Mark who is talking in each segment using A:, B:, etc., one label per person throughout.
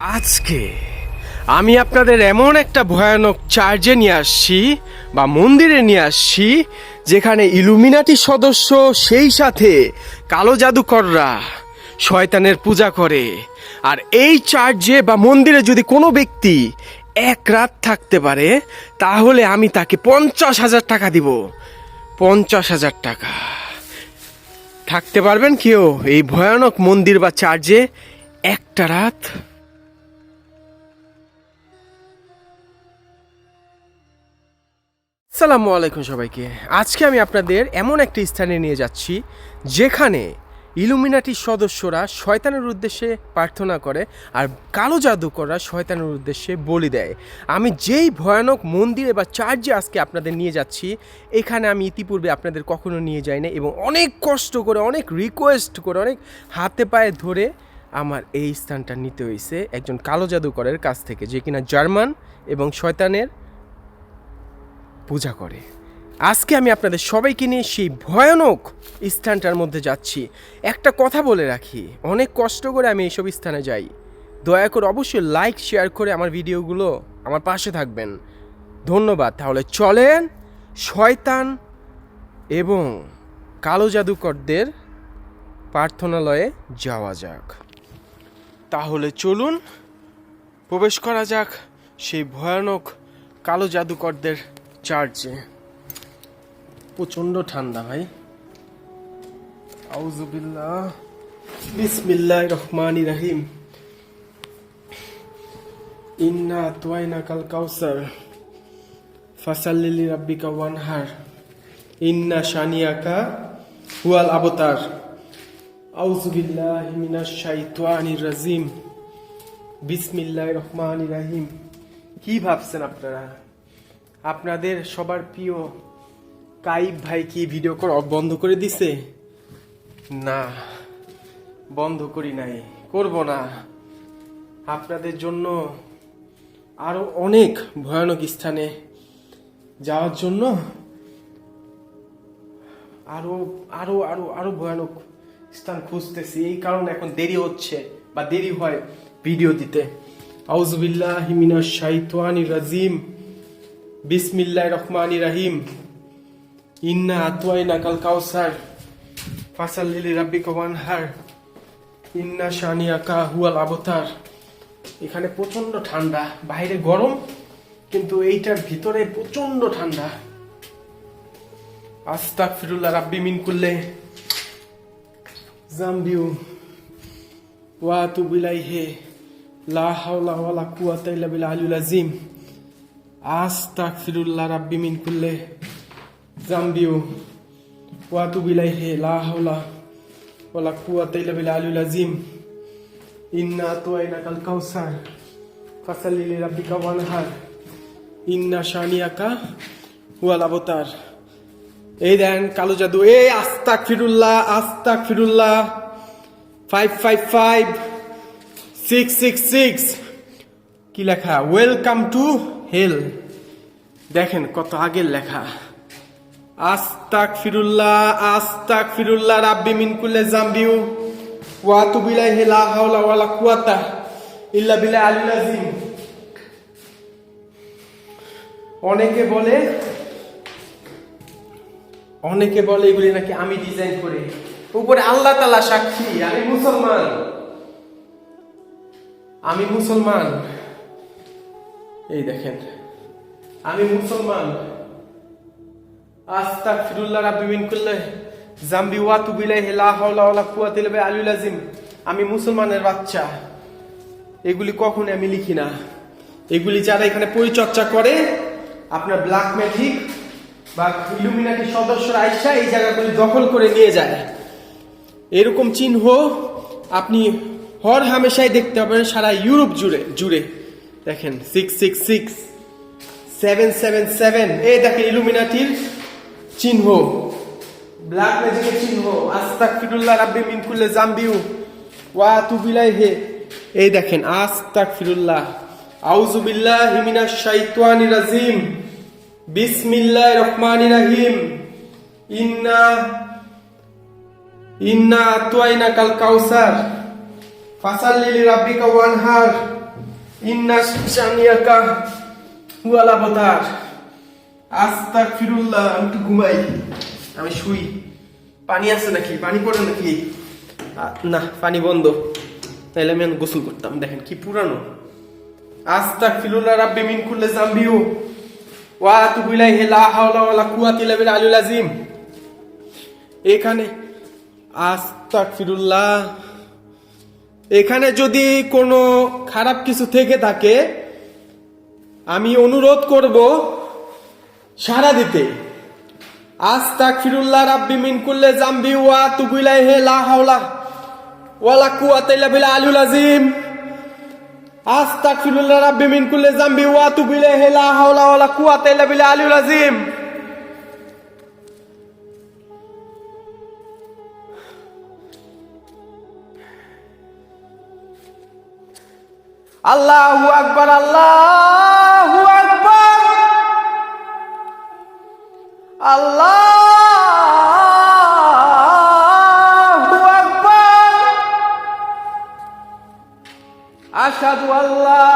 A: আজকে আমি আপনাদের এমন একটা ভয়ানক চার্জে নিয়ে আসছি বা মন্দিরে নিয়ে আসছি, যেখানে ইলুমিনাটি সদস্য সেই সাথে কালো জাদুকররা শয়তানের পূজা করে। আর এই চার্জে বা মন্দিরে যদি কোনো ব্যক্তি এক রাত থাকতে পারে, তাহলে আমি তাকে পঞ্চাশ হাজার টাকা দিব। পঞ্চাশ হাজার টাকা। থাকতে পারবেন কেউ এই ভয়ানক মন্দির বা চার্জে একটা রাত সালামু আলাইকুম সবাইকে। আজকে আমি আপনাদের এমন একটি স্থানে নিয়ে যাচ্ছি, যেখানে ইলুমিনাটির সদস্যরা শয়তানের উদ্দেশ্যে প্রার্থনা করে আর কালো জাদুকররা শয়তানের উদ্দেশ্যে বলি দেয়। আমি যেই ভয়ানক মন্দিরে বা চার্চে আজকে আপনাদের নিয়ে যাচ্ছি, এখানে আমি ইতিপূর্বে আপনাদের কখনো নিয়ে যাই না এবং অনেক কষ্ট করে, অনেক রিকোয়েস্ট করে, অনেক হাতে পায়ে ধরে আমার এই স্থানটা নিতে হয়েছে একজন কালো জাদুকরের কাছ থেকে, যে কিনা জার্মান এবং শয়তানের পূজা করে। আজকে আমি আপনাদের সবাইকে নিয়ে সেই ভয়ানক স্থানটার মধ্যে যাচ্ছি। একটা কথা বলে রাখি, অনেক কষ্ট করে আমি এইসব স্থানে যাই। দয়া করে অবশ্যই লাইক শেয়ার করে আমার ভিডিওগুলো আমার পাশে থাকবেন। ধন্যবাদ। তাহলে চলেন শয়তান এবং কালো জাদুকরদের প্রার্থনালয়ে যাওয়া যাক। তাহলে চলুন, প্রবেশ করা যাক সেই ভয়ানক কালো জাদুকরদের চার্চে প্রচণ্ড ঠান্ডা ভাই। আউজুবিল্লাহ বিসমিল্লাহ রহমান রাহিম। ইন্না তোয়াইনা কাল কাউসার। ফাসাল্লিলি রাব্বিকা ওয়ানহার। ইন্না শানিয়াকা হুয়াল আবতার। আউজুবিল্লাহ মিনাশ শাইতানির রাজিম। বিসমিল্লাহ রহমান রাহিম। কি ভাবছেন আপনারা? আপনাদের সবার প্রিয় কাইব ভাই কি ভিডিও করা বন্ধ করে দিছে? না, বন্ধ করি নাই। করব না। আপনাদের জন্য আরও অনেক ভয়ানক স্থানে যাওয়ার জন্য আরও আরও আরও আরও ভয়ানক স্থান খুঁজতেছি। এই কারণে এখন দেরি হচ্ছে বা দেরি হয় ভিডিও দিতে। আউজবিল্লাহ মিনাশ শাইতানির রাজিম। বিসমিল্লাহ রহমান রাহিম। ইন্না আতুয়াইনা কাল কাউসার ফাসাল্লিলি রাব্বি কমানহার ইন্না শানিয়াকা হুয়াল আবতার। এখানে প্রচণ্ড ঠান্ডা, বাইরে গরম, কিন্তু এইটার ভিতরে প্রচণ্ড ঠান্ডা। আস্তাক ফিরুল্লাহ রাব্বি মিন করলে জাম্বিউ। ওয়া তুবিলাই হে লা হাওলা ওয়ালা কুওয়াতা ইল্লা বিল আলিউল আজিম আস্তাক ফিরুল্লাহ রাব্বি মিন কুল্লে জাম্বিউ ওয়া তুবিলাই হে লা হাওলা ওয়ালা কুওয়াতা ইল্লা বিল আলিউল আজিম ইন্না তোয়াইনা কাল কাউসার, ফাসাল্লি লিরাব্বিকা ওয়ানহার। ইন্না শানিয়াকা হুয়াল আবতার। এই দেন কালো জাদু, এই আস্তাক ফিরুল্লাহ আস্তাক ফিরুল্লাহ five five five six six six কি লেখা? Welcome to hell. দেখেন কত আগের লেখা। আস্তাক ফিরুল্লাহ আস্তাক ফিরুল্লাহ রাব্বি মিন কুল্লে জাম্বিউ ওয়া তুবিলাই হেলা হাওলা ওয়ালা কুয়াতা ইল্লা বিল্লাহ আলিল অনেকে বলে অনেকে বলে এগুলি নাকি আমি ডিজাইন করি। উপরে আল্লাহ তালা সাক্ষী, আমি মুসলমান। আমি মুসলমান। এই দেখেন, আমি মুসলমান। আস্তাক ফিরুল্লাহ রাব্বি মিন কুল্লে জাম্বি ওয়া তুবিলাই লা হাওলা ওয়া লা কুওয়াতা ইল্লা বিল্লাহ আলিল আজিম আমি মুসলমানের বাচ্চা। এগুলি কখনো আমি লিখি না। এগুলি যারা এখানে পরিচর্যা করে, আপনার ব্ল্যাক ম্যাজিক বা ইলুমিনাটি সদস্যরা আইসা এই জায়গাগুলি দখল করে নিয়ে যায়। এরকম চিহ্ন আপনি হর হামেশাই দেখতে পাবেন সারা ইউরোপ জুড়ে জুড়ে। দেখেন six six six seven seven seven এই দেখেন ইলুমিনাটির চিহ্ন। ব্ল্যাক ম্যাজিকের চিহ্ন। আস্তাক ফিরুল্লাহ রাব্বি মিন কুল্লে জাম্বিউ ওয়া তুবিলাই হে এই দেখেন আস্তাক ফিরুল্লাহ আউযু বিল্লাহি মিনাশ শাইতানির রাজিম। বিসমিল্লাহির রহমানির রহিম। ইন্না ইন্না আতওয়াইনা কাল কাউসার। ফাসাল্লি লিরাব্বিকা ওয়ানহার। ইন্না শানিয়াকা হুয়ালা বতার। আস্তাক ফিরুল্লাহ আমি একটু ঘুমাই। আমি শুই। পানি আছে নাকি? পানি পড়ে নাকি? না, পানি বন্ধ। তাইলে আমি গোসল করতাম। দেখেন কি পুরানো। আস্তাক ফিরুল্লাহ রাব্বি মিন কুল্লি জামবিউ ওয়া আতুবু ইলাইহি, লা হাওলা ওয়ালা কুওয়াতা ইল্লা বিল আলিল আযীম। এখানে আস্তাক ফিরুল্লাহ এখানে যদি কোনো খারাপ কিছু থেকে থাকে, আমি অনুরোধ করব সারা দিতে। আস্তাক ফিরুল্লাহ রাব্বি মিন কুল্লে জাম্বি ওয়া তুবিলাই হে লা হাওলা ওয়ালা কুওয়াতা ইল্লা বিল আলিল আযীম। আস্তাক ফিরুল্লাহ রাব্বি মিন কুল্লে জাম্বি ওয়া তুবিলাই হে লা হাওলা ওয়ালা কুওয়াতা ইল্লা বিল আলিল আযীম। আল্লাহু আকবার আল্লাহু আকবার আল্লাহু আকবার আশহাদু আল্লা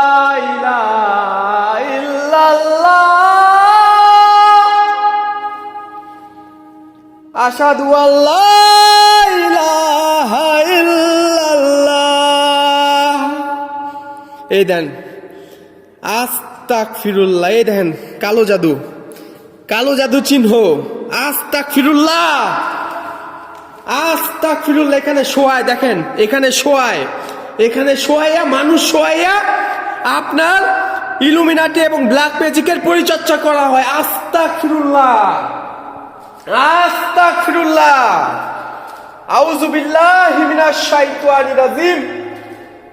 A: ইলাহা ইল্লাল্লাহ আশহাদু আল্লা এই দেন। আস্তাক ফিরুল্লাহ এই দেখেন, কালো জাদু। কালো জাদু চিহ্ন। আস্তাক ফিরুল্লাহ আস্তাক ফিরুল্লাহ এখানে শোয়ায়, দেখেন, এখানে শোয়ায়। এখানে শোয়াইয়া, মানুষ শোয়াইয়া আপনার ইলুমিনাটি এবং ব্ল্যাক ম্যাজিকের পরিচর্যা করা হয়। আস্তাক ফিরুল্লাহ আস্তাক ফিরুল্লাহ আউযু বিল্লাহি মিনাশ শাইতানির রাজিম।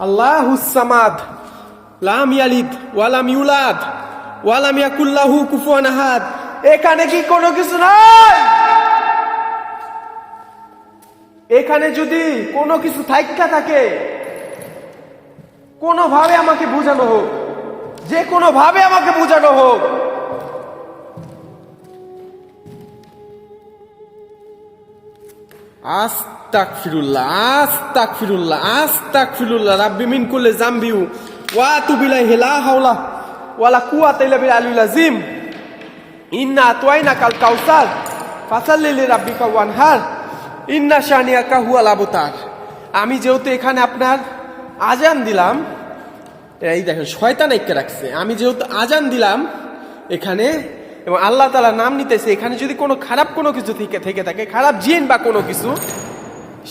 A: আল্লাহুসামাদ লাম ইয়ালিদ ওয়ালাম ইউলাদ ওয়ালাম ইয়াকুল্লাহু কুফুয়ান আহাদ। এখানে কি কোনো কিছু নাই? এখানে যদি কোনো কিছু থাইকা থাকে, কোনোভাবে আমাকে বোঝানো হোক, যে কোনো ভাবে আমাকে বোঝানো হোক আস্তাক ফিরুল্লাহ আস্তাক ফিরুল্লাহ আস্তাক ফিরুল্লাহ রাব্বি মিন কুল্লি জামবিউ, ওয়া তুবিলাই হিলা হাওলা ওয়ালা কুওয়াতা ইল্লা বিল আলিল আযীম। ইন্না আতওয়াইনা কাল কাউসার ফাসাল্লি লিরাব্বিকা ওয়ানহার ইন্না শানিয়াকা হুয়াল আবতার। আমি যেহেতু এখানে আপনার আজান দিলাম, এই দেখেন, শয়তান একে রাখছে। আমি যেহেতু আজান দিলাম, এখানে এবং আল্লাহ তালা নাম নিতেছে, এখানে যদি কোনো খারাপ কোনো কিছু থেকে থেকে থাকে, খারাপ জিন বা কোনো কিছু,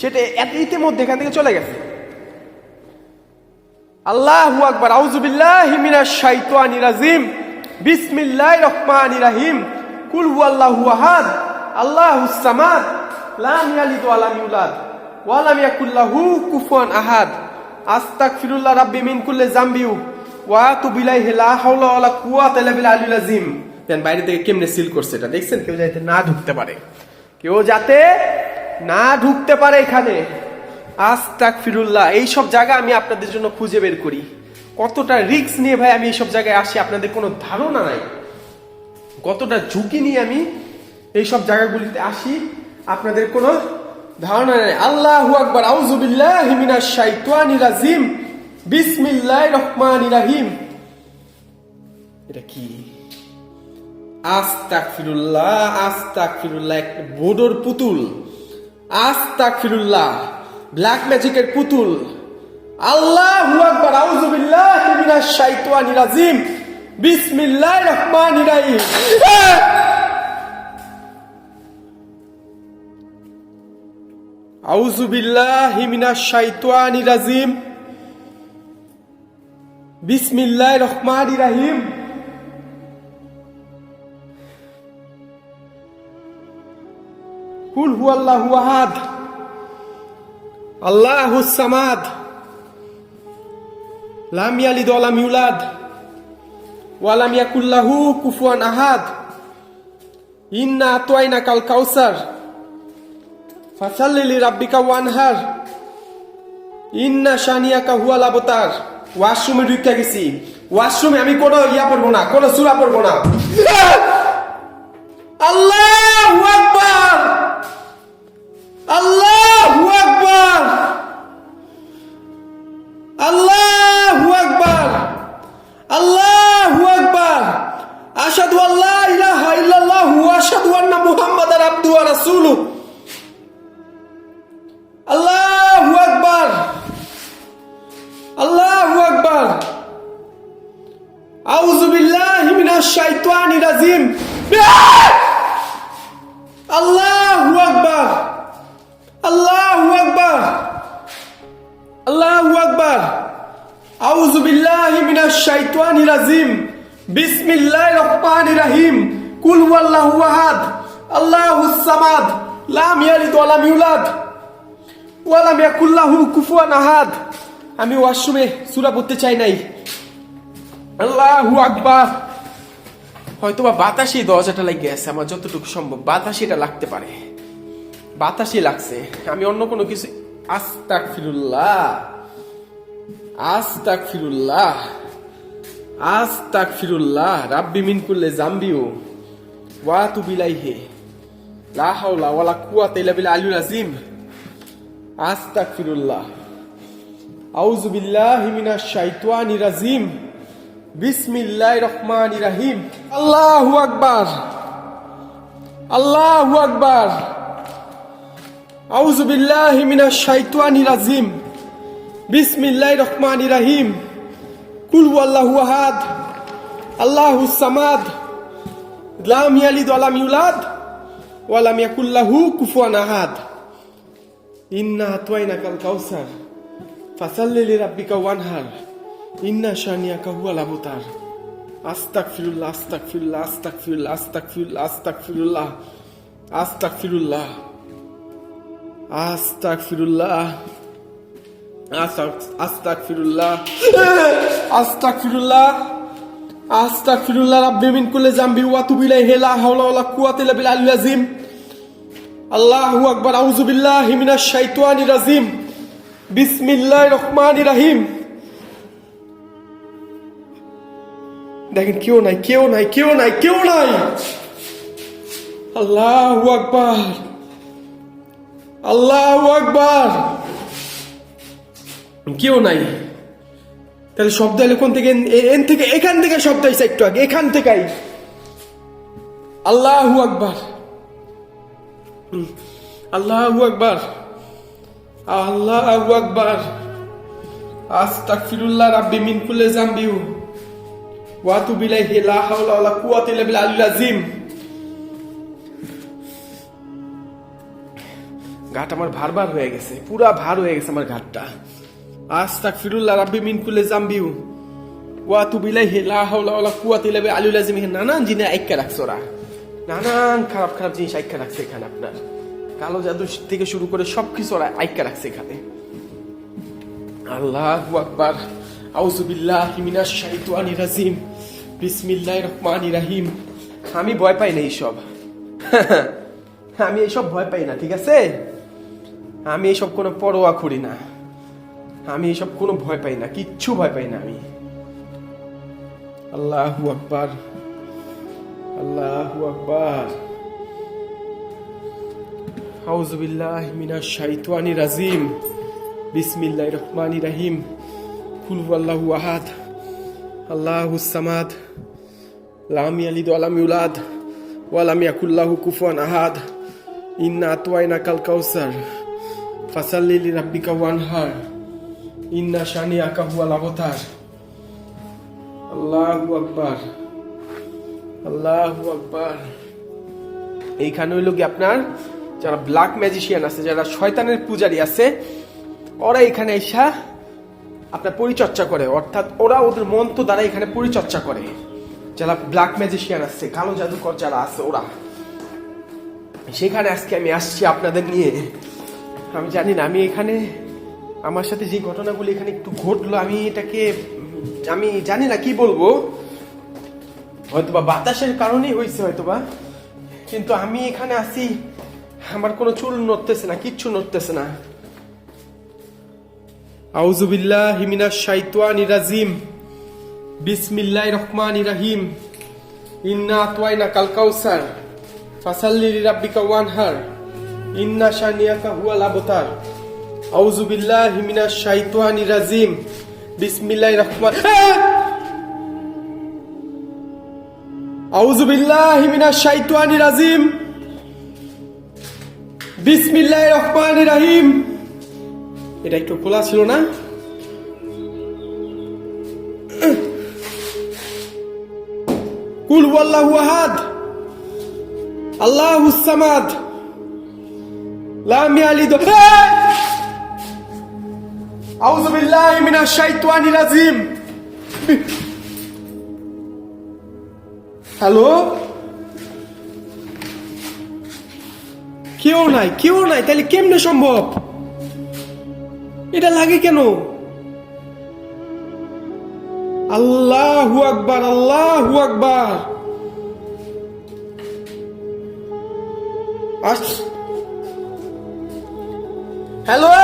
A: সেটা ইতিমধ্যে এখান থেকে চলে গেছে। আল্লাহু আকবার আউযুবিল্লাহি মিনাশ শাইতানির রাজিম। বিসমিল্লাহির রহমানির রহিম। কুল হুয়াল্লাহু আহাদ আল্লাহুস সামাদ লাম ইয়ালিদ ওয়া লাম ইউলাদ, ওয়া লাম ইয়াকুল লাহু কুফুয়ান আহাদ। আস্তাগফিরুল্লাহ রাব্বি মিন কুল্লি জামবিউ ওয়া আতুবু ইলাইহি, লা হাওলা ওয়া লা কুওয়াতা ইল্লা বিল আলিল আযীম। দেন বাইরে থেকে কেমনে সিল করছে এটা, দেখছেন? কেউ যাতে না ঢুকতে পারে। কেউ যাতে না ঢুকতে পারে এখানে। আস্তাক ফিরুল্লাহ এইসব জায়গা আমি আপনাদের জন্য খুঁজে বের করি। কতটা রিস্ক নিয়ে ভাই আমি এইসব জায়গায় আসি, আপনাদের কোনো ধারণা নাই। কতটা ঝুঁকি নিয়ে আমি এইসব জায়গাগুলিতে আসি, আপনাদের কোনো ধারণা নেই। আল্লাহু আকবার, আউযুবিল্লাহি মিনাশ শাইতানির রাজিম। বিসমিল্লাহির রহমানির রহিম। এটা কি? আস্তাক ফিরুল্লাহ আস্তাক ফিরুল্লাহ একটা বোডোর পুতুল। আস্তাক ফিরুল্লাহ ব্ল্যাক ম্যাজিকের পুতুল। আল্লাহু আকবার, আউযু বিল্লাহি মিনাশ শাইতানির রাজিম। বিসমিল্লাহির রহমানির রহিম। আউযু বিল্লাহি মিনাশ শাইতানির রাজিম। বিসমিল্লাহির রহমানির রহিম। কুল হুয়াল্লাহু আহাদ। আল্লাহুস সামাদ। লাম ইয়ালিদ ইউলাদ। কুফুয়ান আহাদ। ইন্না কাল কাউসার। ফাসাল্লি রাব্বিকা ওয়ানহার ইন্না শানিয়াকা হুয়াল আবতার। ওয়াশরুমে ঢুকে গেছি। ওয়াশরুমে আমি কোনো ইয়া পড়ব না, কোনো সূরা পড়ব না। আল্লাহু! বিল্লাহি মিনাশ শাইতানির রাজিম। বিসমিল্লাহির রহমানির রহিম। কুল হুয়াল্লাহু আহাদ। আল্লাহুস সামাদ। লাম ইয়ালিদ ওয়া লাম ইউলাদ। ওয়া লাম ইয়াকুল লাহু কুফুয়ান আহাদ। আমি ওয়াশরুমে সূরা পড়তে চাই নাই। আল্লাহু আকবার। হয়তোবা বাতাসই দরজাটা লাগিয়ে আছে, আমার যতটুকু সম্ভব। বাতাসিটা লাগতে পারে। বাতাসই লাগছে। আমি অন্য কোনো কিছু আস্তাক আস্তাক ফিরুল্লাহ আস্তাক ফিরুল্লাহ রাব্বি মিন কুল্লে জাম্বিও ওয়া তু বিলাইহে লা হাওলা ওয়ালা কুওয়াতা ইল্লা বিল আলিউল আযীম আস্তাক ফিরুল্লাহ আউযু বিল্লাহি মিনাশ শাইতানির রাজিম, বিসমিল্লাহির রহমানির রহিম। আল্লাহু আকবার আল্লাহু আকবার। আউযু বিল্লাহি মিনাশ শাইতানির রাজিম বিসমিল্লাহির রহমানির রহিম। কুল হুয়াল্লাহু আহাদ, আল্লাহুস সামাদ, লাম ইয়ালিদ ওয়া লাম ইউলাদ ওয়া লাম ইয়াকুল লাহু কুফুয়ান আহাদ। ইন্না আতওয়াইনাকাল কাউসার ফাসাল্লি লিরাব্বিকা ওয়ানহার, ইন্না শানিয়াকা হুয়াল আবতার। আস্তাগফিরুল্লাহ আস্তাগফিরুল্লাহ আস্তাগফিরুল্লাহ আস্তাগফিরুল্লাহ আস্তাগফিরুল্লাহ আস্তাগফিরুল্লাহ আস্তাগফিরুল্লাহ। আস্তাগফিরুল্লাহ আস্তাগফিরুল্লাহ আস্তাগফিরুল্লাহ রাব্বি মিন কুল্লি জামবি ওয়া তুবু ইলাইহি লা হাওলা ওয়ালা কুওয়াতা ইল্লা বিল আলিয়্যিল আযীম আল্লাহু আকবার আউযু বিল্লাহি মিনাশ শাইতানির রাজিম বিসমিল্লাহির রহমানির রহিম দেখেন, কেউ নাই কেউ নাই কেউ নাই কেউ নাই। আল্লাহু আকবার। আল্লাহু আকবার। কেউ নাই। তাহলে শব্দ এলো কোন থেকে? এন থেকে এখান থেকে শব্দ আইসা একটু আগে, এখান থেকেই। আল্লাহু আকবার। আল্লাহু আকবার। আল্লাহু আকবার। আস্তাগফিরুল্লাহ রাব্বি মিন কুল্লি জামবিউ ওয়া তুবু ইলাইহি, লা হাওলা ওয়ালা কুওয়াতা ইল্লা বিল আলিয়্যিল আযীম। ঘাট আমার ভার ভার হয়ে গেছে, পুরা ভার হয়ে গেছে আমার ঘাটটা। আস্তাগফিরুল্লাহ রাব্বি মিন কুল্লি জামবিউ ওয়া তুবু ইলাইহি, লা হাওলা ওয়ালা কুওয়াতা ইল্লা বিল আলিয়্যিল আযীম। নানান জিনিস আইক্কা রাখছে ওরা। নানান খারাপ খারাপ জিনিস আইক্কা রাখছে এখানে আপনার। কালো জাদু থেকে শুরু করে সবকিছু ওরা আইক্কা রাখছে এখানে। আল্লাহু আকবার। আউযু বিল্লাহি মিনাশ শাইতানির রাজিম। বিসমিল্লাহির রহমানির রহিম। আমি ভয় পাই না এইসব। আমি এইসব ভয় পাই না, ঠিক আছে? আমি এইসব কোনো পরোয়া করি না। আমি এসব কোনো ভয় পাই না, কিচ্ছু ভয় পাই না আমি। আল্লাহ আকবার, আল্লাহু আকবার। হাউজবিল্লাহ মিনা শাইতানি রাজিম। বিসমিল্লাহ রহমানি রাহিম। কুলু আল্লাহু আহাদ, আল্লাহ সামাদ। লামি আলিদ আলামি উলাদ ওয়ালামি আকুল্লাহু কুফান আহাদ। ইন্না আতওয়াইনা কাল কাউসার ফাসাল্লিলি রাব্বিকা ওয়ানহার। ইন্না শানিয়াকা হুয়াল আবতার। আল্লাহু আকবার। আল্লাহু আকবার। এইখানে হইল কি আপনার? যারা ব্ল্যাক ম্যাজিশিয়ান আছে, যারা শয়তানের পূজারি আছে, ওরা এখানে এসা আপনার পরিচর্যা করে। অর্থাৎ ওরা ওদের মন্ত্র দ্বারা এখানে পরিচর্যা করে। যারা ব্ল্যাক ম্যাজিশিয়ান আছে, কালো জাদুকর যারা আছে, ওরা। সেখানে আজকে আমি আসছি আপনাদের নিয়ে। আমি জানি না, আমি এখানে আমার সাথে যে ঘটনাগুলি এখানে একটু ঘটলো, আমি এটাকে, আমি জানি না কি বলব। হয়তোবা বাতাসের কারণেই হয়েছে হয়তোবা। কিন্তু আমি এখানে আছি, আমার কোনো চুল নড়তেছে না, কিচ্ছু নড়তেছে না। আউজুবিল্লাহ হিমিনা শাইতান রাজিম। বিসমিল্লাহ রহমান রাহিম। ইন্না আতওয়াইনা কাল কাউসার। ফাসাল্লি লিরাব্বিকা ওয়ানহার। ইন্না শানিয়াকা হুয়াল আবতার। আউজুবিল্লাহ হিমিনা শাইতান রাজিম। বিসমিল্লাহ রহমান আউজুবিল্লাহ হিমিনা শাইতান রাজিম। বিসমিল্লাহ রহমান রাহিম। এটা একটু খোলা ছিল না? কুল ওয়াল্লাহু আহাদ। আল্লাহুস সামাদ। লাম ইয়ালিদ আউযু বিল্লাহি মিনাশ শাইতানির রাজিম। হ্যালো? কেউ নাই কেউ নাই তাহলে কেমনে সম্ভব? এটা লাগে কেন? আল্লাহু আকবার আল্লাহু আকবার। হ্যালো?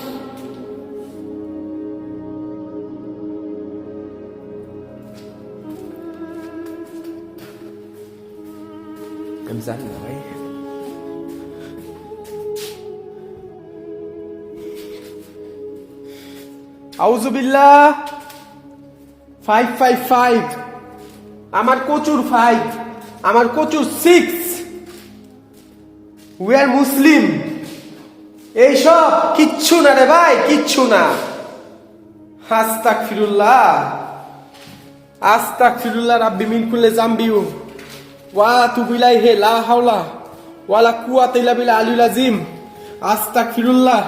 A: আমি জানি না ভাই আউযু বিল্লাহ ফাইভ ফাইভ ফাইভ আমার কচুর ফাইভ আমার কচুর সিক্স উই আর মুসলিম এইসব কিচ্ছু না রে ভাই, কিচ্ছু না। আস্তাক ফিরুল্লাহ আস্তাক ফিরুল্লাহ রাব্বি মিন কুল্লে জাম্বিউ। ওয়া তুবিলাই হে লা হাওলা ওয়ালা কুয়াতা ইল্লা বিল্লাহ আলিউল আজিম আস্তাক ফিরুল্লাহ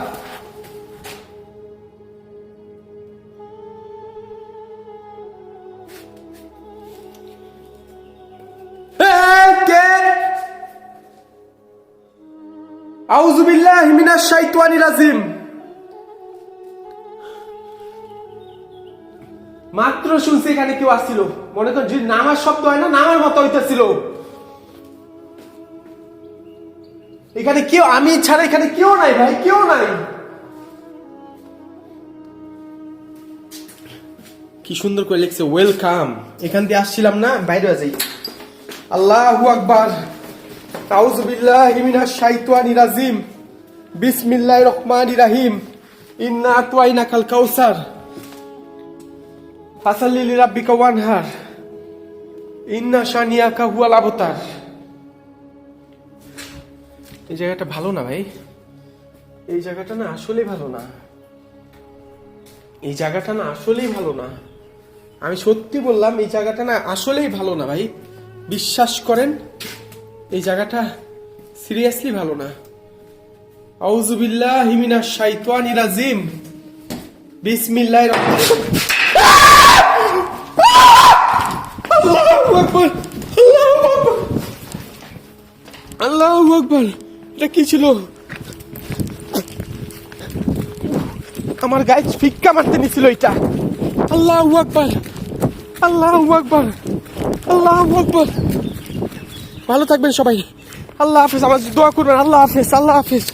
A: কে আউযু বিল্লাহি মাত্র শুনছি এখানে কেউ আসছিল। মনে তো যে নামার শব্দ হয় না নামার মতো হইতেছিল। এখানে কেউ আমি ছাড়া এখানে কেউ নাই ভাই কেউ নাই। কি সুন্দর করে লিখছে ওয়েলকাম এখান দিয়ে আসছিলাম না বাইরে যাই আল্লাহু আকবার। আউযু বিল্লাহি মিনাশ শাইতানির রাজিম। বিসমিল্লাহির রহমানির রহিম। ইন্না আতওয়াইনাকাল কাউসার। ফাসাল্লি লিরাব্বিকা ওয়ানহার। ইন্না শানিয়াকা হুয়াল আবতার। এই জায়গাটা ভালো না ভাই? এই জায়গাটা না আসলেই ভালো না। এই জায়গাটা না আসলেই ভালো না। আমি সত্যি বললাম, এই জায়গাটা না আসলেই ভালো না ভাই। বিশ্বাস করেন, এই জায়গাটা সিরিয়াসলি ভালো না। আউজুবিল্লাহ হিমিনা শাইতানি রাজিম। বিসমিল্লাহির রহমানির আল্লাহু আকবার আকবার। আকবার। এটা কি ছিল? আমার গায়ে ফিক্কা মারতে নিছিল এটা। আল্লাহু আকবার আল্লাহু আকবার আল্লাহু আকবার। ভালো থাকবেন সবাই। আল্লাহ হাফেজ, আমার দোয়া করবেন। আল্লাহ হাফেজ আল্লাহ হাফেজ।